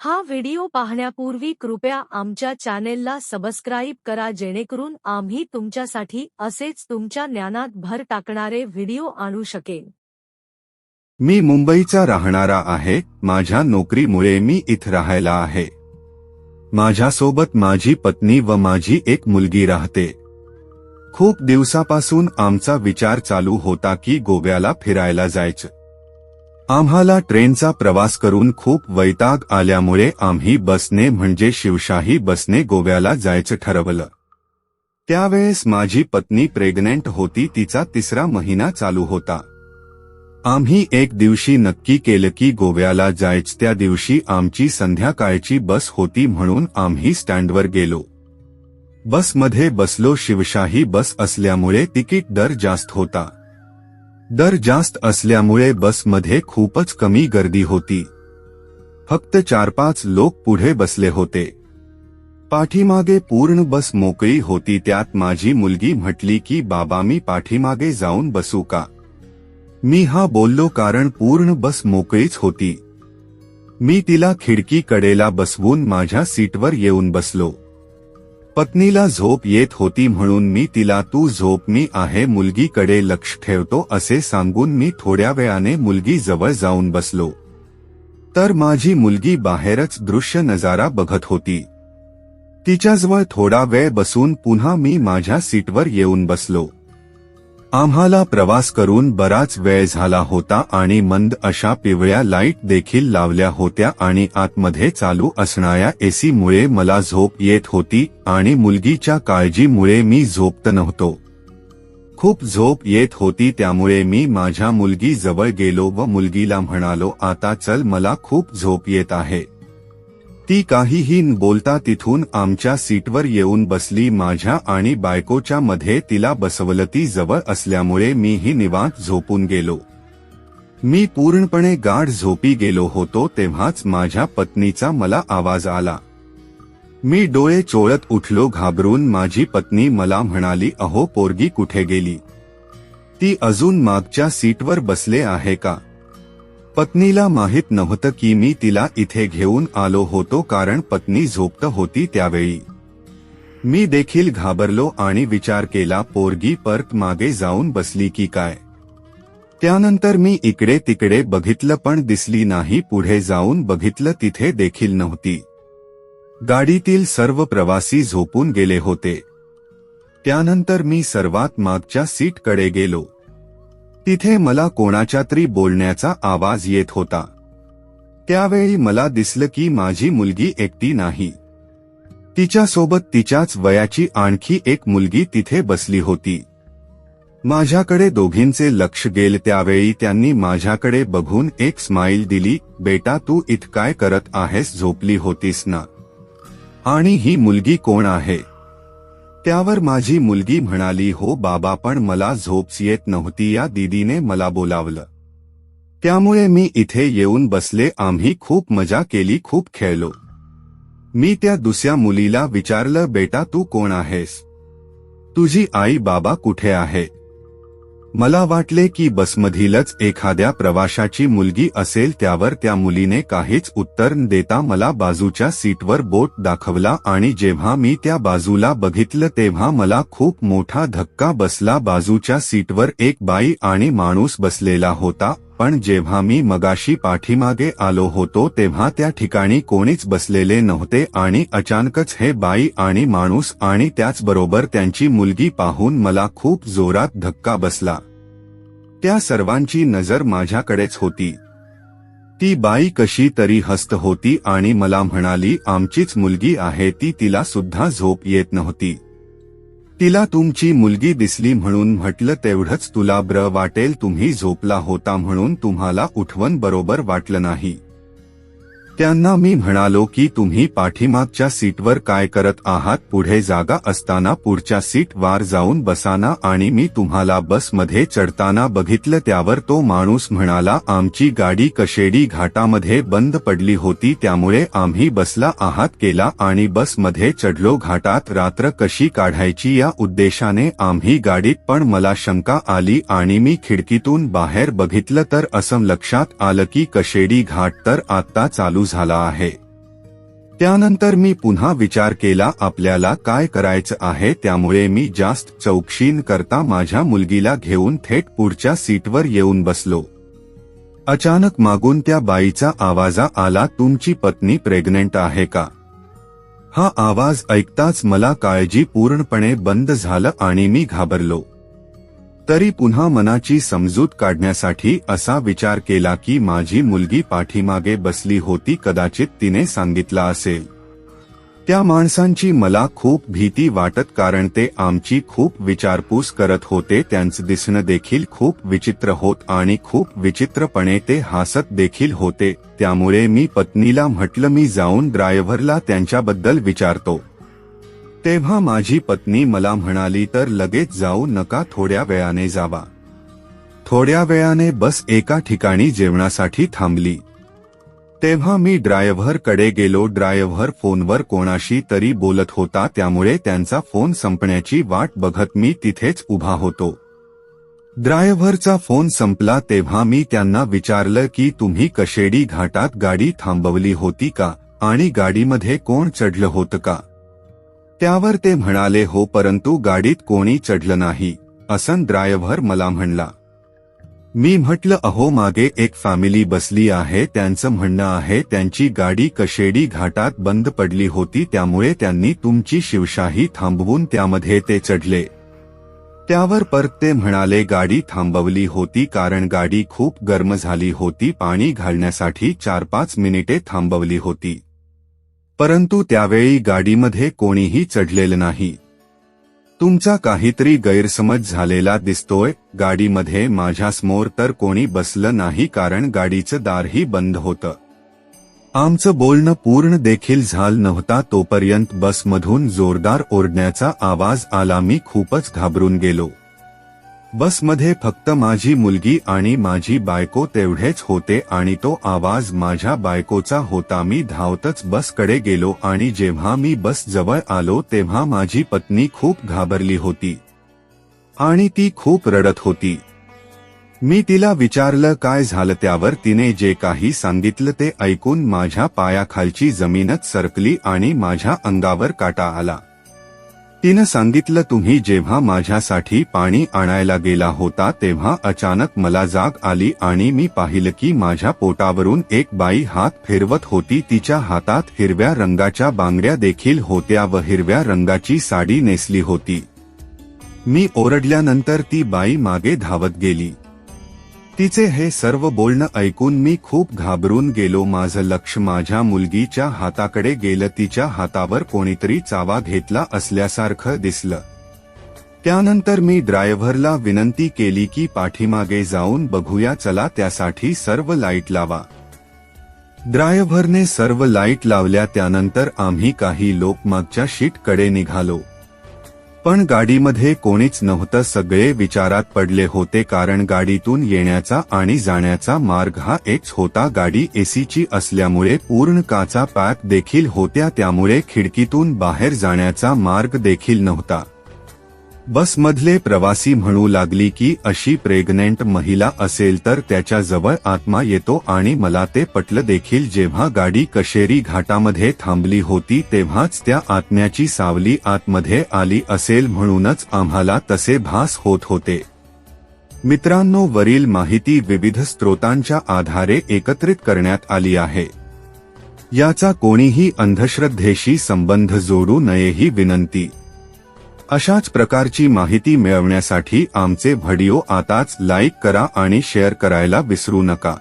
हा व्हिडिओ पाहण्यापूर्वी कृपया आमच्या चॅनेलला सबस्क्राईब करा जेणेकरून आम्ही तुमच्यासाठी असेच तुमच्या ज्ञानात भर टाकणारे व्हिडिओ आणू शकेन. मी मुंबईचा राहणारा आहे माझ्या नोकरीमुळे मी इथं राहायला आहे. माझ्यासोबत माझी पत्नी व माझी एक मुलगी राहते. खूप दिवसापासून आमचा विचार चालू होता की गोव्याला फिरायला जायचं. आम्हाला ट्रेनचा प्रवास करून खूप वैताग आल्यामुळे आम्ही बसने म्हणजे शिवशाही बसने गोव्याला जायचं ठरवलं. त्यावेळेस माझी पत्नी प्रेग्नेंट होती तिचा तिसरा महिना चालू होता. आम्ही एक दिवशी नक्की केलं की गोव्याला जायच त्या दिवशी आमची संध्याकाळची बस होती म्हणून आम्ही स्टँडवर गेलो. बसमध्ये बसलो शिवशाही बस असल्यामुळे तिकीट दर जास्त होता. दर जास्त असल्यामुळे बसमध्ये खूपच कमी गर्दी होती. फक्त चार पाच लोक पुढे बसले होते. पाठीमागे पूर्ण बस मोकळी होती. त्यात माझी मुलगी म्हटली की बाबा मी पाठीमागे जाऊन बसू का? मी हा बोललो कारण पूर्ण बस मोकळीच होती. मी तिला खिडकी कडेला बसवून माझ्या सीटवर येऊन बसलो. पत्नीला झोप येत होती म्हणून मी तिला तू झोप मी आहे मुलगीकडे लक्ष ठेवतो असे सांगून मी थोड्या वेळाने मुलगी जवळ जाऊन बसलो. तर माझी मुलगी बाहेरच दृश्य नजारा बघत होती. तिच्याजवळ थोडा वेळ बसून पुन्हा मी माझ्या सीटवर येऊन बसलो. आम्हाला प्रवास करून बराच वेळ झाला होता आणि मंद अशा पिवळ्या लाइट देखील लावल्या होत्या आणि आतमध्ये चालू असणाऱ्या एसीमुळे मला झोप येत होती आणि मुलगीच्या काळजीमुळे मी झोपत नव्हतो. खूप झोप येत होती त्यामुळे मी माझ्या मुलगी जवळ गेलो व मुलगीला म्हणालो आता चल मला खूप झोप येत आहे. ती काहीही बोलता तिथून आमच्या सीटवर येऊन बसली माझ्या आणि बायकोच्या मध्ये तिला बसवलं ती जवळ असल्यामुळे मीही निवांत झोपून गेलो. मी पूर्णपणे गाढ झोपी गेलो होतो तेव्हाच माझ्या पत्नीचा मला आवाज आला. मी डोळे चोळत उठलो घाबरून माझी पत्नी मला म्हणाली अहो पोरगी कुठे गेली? ती अजून मागच्या सीटवर बसले आहे का? पत्नीला माहीत नव्हतं की मी तिला इथे घेऊन आलो होतो कारण पत्नी झोपत होती त्यावेळी. मी देखील घाबरलो आणि विचार केला पोरगी परत मागे जाऊन बसली की काय? त्यानंतर मी इकडे तिकडे बघितलं पण दिसली नाही पुढे जाऊन बघितलं तिथे देखील नव्हती. गाडीतील सर्व प्रवासी झोपून गेले होते. त्यानंतर मी सर्वात मागच्या सीटकडे गेलो. तिथे मला कोणाच्या तरी बोलण्याचा आवाज येत होता. त्यावेळी मला दिसलं की माझी मुलगी एकटी नाही. तिच्यासोबत तिच्याच वयाची आणखी एक मुलगी तिथे बसली होती. माझ्याकडे दोघींचे लक्ष गेल त्यावेळी त्यांनी माझ्याकडे बघून एक स्माईल दिली बेटा तू इत काय करत आहेस? झोपली होतीस ना. आणि ही मुलगी कोण आहे? त्यावर माझी मुलगी म्हणाली हो बाबा पण मला झोप येत नव्हती. या दीदीने मला बोलावलं. त्यामुळे मी इथे येऊन बसले. आम्ही खूप मजा केली खूप खेळलो. मी त्या दुसऱ्या मुलीला विचारलं बेटा तू कोण आहेस? तुझी आई बाबा कुठे आहे? मला वाटले की बसमधीलच एखाद्या प्रवाशाची मुलगी असेल त्यावर त्या मुलीने काहीच उत्तर देता मला बाजूच्या सीटवर बोट दाखवला आणि जेव्हा मी त्या बाजूला बघितलं तेव्हा मला खूप मोठा धक्का बसला. बाजूच्या सीटवर एक बाई आणि माणूस बसलेला होता. पण जेव्हा मी मगाशी पाठीमागे आलो होतो तेव्हा त्या ठिकाणी कोणीच बसलेले नव्हते आणि अचानकच हे बाई आणि माणूस आणि त्याचबरोबर त्यांची मुलगी पाहून मला खूप जोरात धक्का बसला. त्या सर्वांची नजर माझ्याकडेच होती. ती बाई कशी तरी हस्त होती आणि मला म्हणाली आमचीच मुलगी आहे ती तिला सुद्धा झोप येत नव्हती. तिला तुमची मुलगी दिसली म्हणून म्हटलं तेवढंच तुला ब्र वाटेल तुम्ही झोपला होता म्हणून तुम्हाला उठवण बरोबर वाटलं नाही. त्यांना मी म्हणालो की तुम्ही पाठीमागच्या सीटवर काय करत आहात पुढे जागा असताना पुढच्या सीट वार जाऊन बसाना आणि मी तुम्हाला बसमध्ये चढताना बघितलं त्यावर तो माणूस म्हणाला आमची गाडी कशेडी घाटामध्ये बंद पडली होती त्यामुळे आम्ही बसला आहात केला आणि बसमध्ये चढलो घाटात रात्र कशी काढायची या उद्देशाने आम्ही गाडीत पण मला शंका आली आणि मी खिडकीतून बाहेर बघितलं तर असं लक्षात आलं की कशेडी घाट तर आत्ता चालू झाला आहे. त्यानंतर मी पुन्हा विचार केला आपल्याला काय करायचं आहे? त्यामुळे मी जास्त चौकशीन करता माझ्या मुलगीला घेऊन थेट पुढच्या सीटवर येऊन बसलो. अचानक मागून त्या बाईचा आवाजा आला तुमची पत्नी प्रेग्नेंट आहे का? हा आवाज ऐकताच मला काळजी पूर्णपणे बंद झालं आणि मी घाबरलो. तरी पुन्हा मनाची समजूत काढण्यासाठी असा विचार केला की माझी मुलगी पाठीमागे बसली होती कदाचित तिने सांगितला असेल. त्या माणसांची मला खूप भीती वाटत कारण ते आमची खूप विचारपूस करत होते त्यांचं दिसणं देखील खूप विचित्र होत आणि खूप विचित्रपणे ते हसत देखील होते. त्यामुळे मी पत्नीला म्हटलं मी जाऊन ड्रायव्हरला त्यांच्याबद्दल विचारतो. तेव्हा माझी पत्नी मला म्हणाली तर लगेच जाऊ नका थोड्या वेळाने जावा. थोड्या वेळाने बस एका ठिकाणी जेवणासाठी थांबली. तेव्हा मी ड्रायव्हरकडे गेलो. ड्रायव्हर फोनवर कोणाशी तरी बोलत होता त्यामुळे त्यांचा फोन संपण्याची वाट बघत मी तिथेच उभा होतो. ड्रायव्हरचा फोन संपला तेव्हा मी त्यांना विचारलं की तुम्ही कशेडी घाटात गाडी थांबवली होती का? आणि गाडीमध्ये कोण चढलं होतं का? त्यावर ते म्हणाले हो परंतु गाडीत कोणी चढलं नाही. असं ड्रायव्हर मला म्हणला. मी म्हटलं अहो मागे एक फॅमिली बसली आहे त्यांचं म्हणणं आहे त्यांची गाडी कशेडी घाटात बंद पडली होती त्यामुळे त्यांनी तुमची शिवशाही थांबवून त्यामध्ये ते चढले. त्यावर परत ते म्हणाले गाडी थांबवली होती कारण गाडी खूप गर्म झाली होती पाणी घालण्यासाठी चार पाच मिनिटे थांबवली होती. परंतु त्यावेळी गाडीमध्ये कोणीही चढलेलं नाही. तुमचा काहीतरी गैरसमज झालेला दिसतोय गाडीमध्ये माझ्यासमोर तर कोणी बसलं नाही कारण गाडीचं दारही बंद होतं. आमचं बोलणं पूर्ण देखील झालं नव्हता तोपर्यंत बसमधून जोरदार ओरडण्याचा आवाज आला. मी खूपच घाबरून गेलो. बसमध्ये फक्त माझी मुलगी आणि माझी बायको तेवढेच होते आणि तो आवाज माझ्या बायकोचा होता. मी धावतच बसकडे गेलो आणि जेव्हा मी बस जवळ आलो तेव्हा माझी पत्नी खूप घाबरली होती. आणि ती खूप रडत होती. मी तिला विचारलं काय झालं त्यावर? तिने जे काही सांगितलं ते ऐकून माझ्या पायाखालची जमीनच सरकली आणि माझ्या अंगावर काटा आला. तिनं सांगितलं तुम्ही जेव्हा माझ्यासाठी पाणी आणायला गेला होता तेव्हा अचानक मला जाग आली आणि मी पाहिलं की माझ्या पोटावरून एक बाई हात फिरवत होती. तिच्या हातात हिरव्या रंगाच्या बांगड्या देखील होत्या व हिरव्या रंगाची साडी नेसली होती. मी ओरडल्यानंतर ती बाई मागे धावत गेली. तिचे हे सर्व बोलणं ऐकून मी खूप घाबरून गेलो. माझं लक्ष माझ्या मुलगीच्या हाताकडे गेलं. तिच्या हातावर कोणीतरी चावा घेतला असल्यासारखं दिसलं. त्यानंतर मी ड्रायव्हरला विनंती केली की पाठीमागे जाऊन बघूया चला त्यासाठी सर्व लाइट लावा. ड्रायव्हरने सर्व लाइट लावल्या. त्यानंतर आम्ही काही लोक मागच्या शीटकडे निघालो. पण गाडीमध्ये कोणीच नव्हतं सगळे विचारात पडले होते कारण गाडीतून येण्याचा आणि जाण्याचा मार्ग हा एकच होता. गाडी एसीची असल्यामुळे पूर्ण काचा पॅक देखील होत्या त्यामुळे खिडकीतून बाहेर जाण्याचा मार्ग देखील नव्हता. बसमधले प्रवासी म्हणू लागली की अशी प्रेग्नेंट महिला असेल तर त्याच्याजवळ आत्मा येतो आणि मला ते पटलं देखील जेव्हा गाडी कशेरी घाटामध्ये थांबली होती तेव्हाच त्या आत्म्याची सावली आतमध्ये आली असेल म्हणूनच आम्हाला तसे भास होत होते. मित्रांनो वरील माहिती विविध स्रोतांच्या आधारे एकत्रित करण्यात आली आहे. याचा कोणीही अंधश्रद्धेशी संबंध जोडू नये ही विनंती. अशाच प्रकारची माहिती मिळवण्यासाठी आमचे व्हिडिओ आताच लाईक करा आणि शेअर करायला विसरू नका.